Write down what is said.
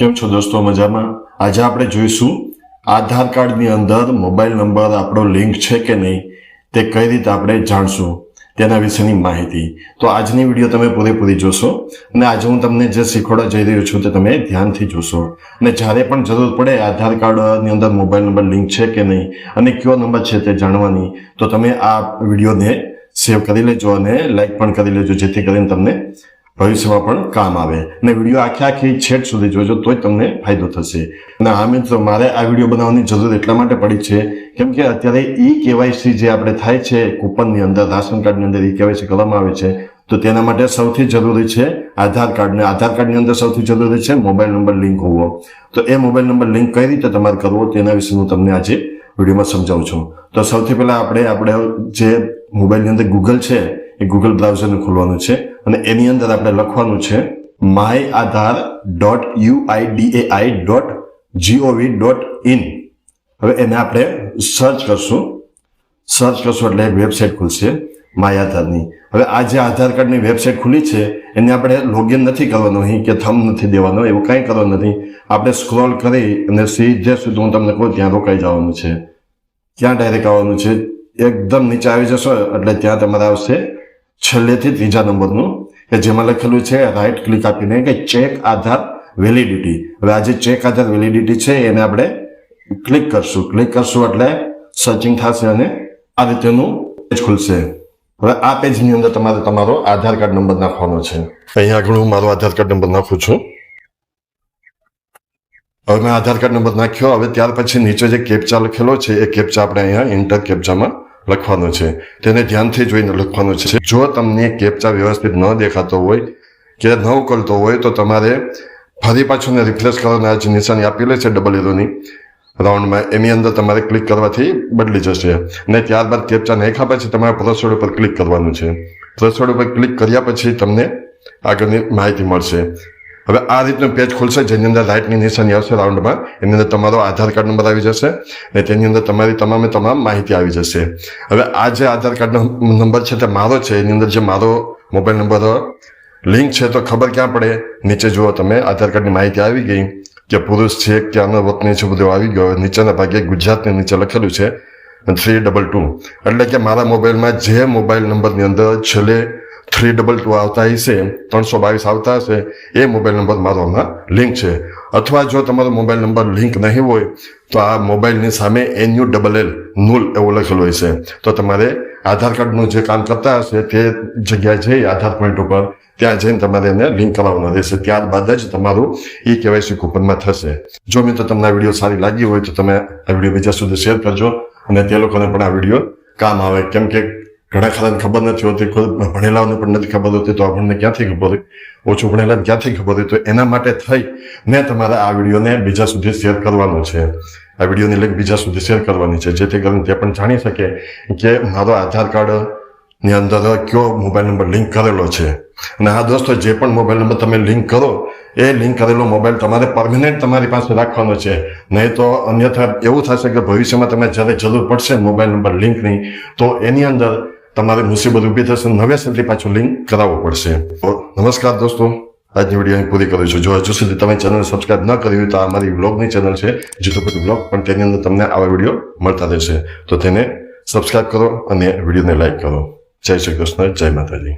કેમ છો દોસ્તો મજામાં? આજે આપણે જોઈશું આધાર કાર્ડની અંદર મોબાઈલ નંબર, આપણો લિંક છે કે નહીં, તે કઈ રીતે આપણે જાણશું, તેના વિશેની માહિતી. તો આજની વીડિયો તમે પૂરેપૂરી જોશો અને આજે હું તમને જે શીખવાડવા જઈ રહ્યો છું તે તમે ધ્યાનથી જોશો. અને જ્યારે પણ જરૂર પડે આધાર કાર્ડની અંદર મોબાઈલ નંબર, લિંક છે કે નહીં અને કયો નંબર છે તે જાણવાની, તો તમે આ વિડીયોને સેવ કરી લેજો અને લાઈક પણ કરી લેજો, જેથી કરીને તમને ભવિષ્યમાં પણ કામ આવે. અને વીડિયો આખી આખી છેટ સુધી જોજો તો તમને ફાયદો થશે. અને આ મિત્રો, મારે આ વીડિયો બનાવવાની જરૂર એટલા માટે પડી છે, કેમ કે અત્યારે ઈ કેવાયસી જે આપણે થાય છે, કૂપનની અંદર, રાશન કાર્ડની અંદર ઈ કેવાયસી કરવામાં આવે છે, તો તેના માટે સૌથી જરૂરી છે આધાર કાર્ડ. ને આધાર કાર્ડની અંદર સૌથી જરૂરી છે મોબાઈલ નંબર લિંક હોવો. તો એ મોબાઈલ નંબર લિંક કઈ રીતે તમારે કરવો તેના વિશે હું તમને આજે વિડીયોમાં સમજાવું છું. તો સૌથી પહેલા આપણે આપણે જે મોબાઈલની અંદર ગૂગલ છે એ ગૂગલ બ્રાઉઝરને ખોલવાનું છે અને એની અંદર આપણે લખવાનું છે my Aadhaar dot UIDAI dot GOV dot in હવે એને આપણે સર્ચ કરશું. સર્ચ કરશું એટલે વેબસાઇટ ખુલશે માય આધારની હવે આ જે આધાર કાર્ડની વેબસાઇટ ખુલી છે, એને આપણે લોગિન નથી કરવાનું અહીં કે થમ નથી દેવાનો, એવું કાંઈ કરવાનું નથી. આપણે સ્ક્રોલ કરી અને સીધે સુધી હું તમને કહું ત્યાં રોકાઈ જવાનું છે. ત્યાં ડાયરેક્ટ આવવાનું છે. એકદમ નીચે આવી જશો એટલે ત્યાં તમારે આવશે છેલ્લેથી ત્રીજા નંબરનું, કે જેમાં લખેલું છે રાઈટ ક્લિક આપીને કે ચેક આધાર વેલિડિટી હવે આ જે ચેક આધાર વેલિડિટી છે, એને આપણે ક્લિક કરશું. ક્લિક કરશું એટલે સર્ચિંગ થશે અને આ રીતેનું પેજ ખુલશે. હવે આ પેજની અંદર તમારે તમારો આધાર કાર્ડ નંબર નાખવાનો છે. અહીંયા આગળ હું મારો આધાર કાર્ડ નંબર નાખું છું. હવે મેં આધાર કાર્ડ નંબર નાખ્યો. હવે ત્યાર પછી નીચે જે કેપ્ચા લખેલો છે, એ કેપ્ચા આપણે અહીંયા ઇન્ટર કેપ્ચામાં લખવાનો છે. તેને ધ્યાનથી જોઈને લખવાનું છે. જો તમને કેપ્ચા વ્યવસ્થિત ન દેખાતો હોય, કે ન ઉકલતો હોય, તો તમારે ફરી પાછું રિફ્રેશ કરવાના જે નિશાની આપેલી છે ડબલ એરોની રાઉન્ડમાં એની અંદર તમારે ક્લિક કરવાથી બદલી જશે. ને ત્યારબાદ કેપ્ચા નાખ્યા પછી તમારે પ્રસોડ ઉપર ક્લિક કરવાનું છે. પ્રસોડ ઉપર ક્લિક કર્યા પછી તમને આગળની માહિતી મળશે. હવે આ રીતનું પેજ ખુલશે જેની અંદર રાઇટની નિશાની આવશે રાઉન્ડમાં એની અંદર તમારો આધાર કાર્ડ નંબર આવી જશે અને તેની અંદર તમારી તમામે તમામ માહિતી આવી જશે. હવે આ જે આધાર કાર્ડનો નંબર છે તે મારો છે, એની અંદર જે મારો મોબાઈલ નંબર લિંક છે તો ખબર ક્યાં પડે? નીચે જુઓ તમે, આધાર કાર્ડની માહિતી આવી ગઈ. કે પુરુષ છે, ક્યાંનો વતની છે, બધું આવી ગયો. નીચેના ભાગે ગુજરાતની નીચે લખેલું છે. Three double two. એટલે કે મારા મોબાઈલમાં જે મોબાઈલ નંબરની અંદર છેલ્લે થ્રી ડબલ ટુ આવતા હશે ત્રણસો બાવીસ આવતા હશે, એ મોબાઈલ નંબર મારો આમાં લિંક છે. અથવા જો તમારો મોબાઈલ નંબર લિંક નહીં હોય, તો આ મોબાઈલની સામે N U double L null એવું લખેલું હોય છે. તો તમારે આધાર કાર્ડનું જે કામ કરતા હશે, તે જગ્યાએ જઈ આધાર પોઈન્ટ ઉપર ત્યાં જઈને તમારે એને લિંક કરાવવાનું રહેશે. ત્યારબાદ જ તમારું ઈ કેવાયસી કૂપનમાં થશે. જો મિત્રો તમને આ વીડિયો સારી લાગી હોય, તો તમે આ વીડિયો બીજા સુધી શેર કરજો અને તે લોકોને પણ આ વીડિયો કામ આવે. કેમ કે ઘણા ખરાને ખબર નથી હોતી, કોઈ ભણેલાઓને પણ નથી ખબર હોતી, તો આપણને ક્યાંથી ખબર હોય? ઓછું ભણેલાને ક્યાંથી ખબર હોય? તો એના માટે થઈ ને તમારે આ વિડીયોને બીજા સુધી શેર કરવાનો છે. આ વિડીયોની લિંક બીજા સુધી શેર કરવાની છે, જેથી કરીને તે પણ જાણી શકે કે મારો આધાર કાર્ડની અંદર કયો મોબાઈલ નંબર લિંક કરેલો છે. અને હા દોસ્તો, જે પણ મોબાઈલ નંબર તમે લિંક કરો, એ લિંક કરેલો મોબાઈલ તમારે પરમેનન્ટ તમારી પાસે રાખવાનો છે. નહીં તો અન્યથા એવું થશે કે ભવિષ્યમાં તમે જ્યારે જરૂર પડશે મોબાઈલ નંબર લિંકની, તો એની અંદર તમારે મુસીબત ઊભી થશે નવેસરથી પાછું લિંક કરાવવું પડશે. નમસ્કાર દોસ્તો, આજની વીડિયો પૂરી કરું છું. જો હજુ સુધી તમે ચેનલ સબસ્ક્રાઇબ ન કરી હોય તો આ મારી બ્લોગની ચેનલ છે. જીતુપતિ બ્લોગ પણ તેની અંદર તમને આવા વીડિયો મળતા રહેશે. તો તેને સબસ્ક્રાઇબ કરો અને વિડીયોને લાઇક કરો. જય શ્રી કૃષ્ણ, જય માતાજી.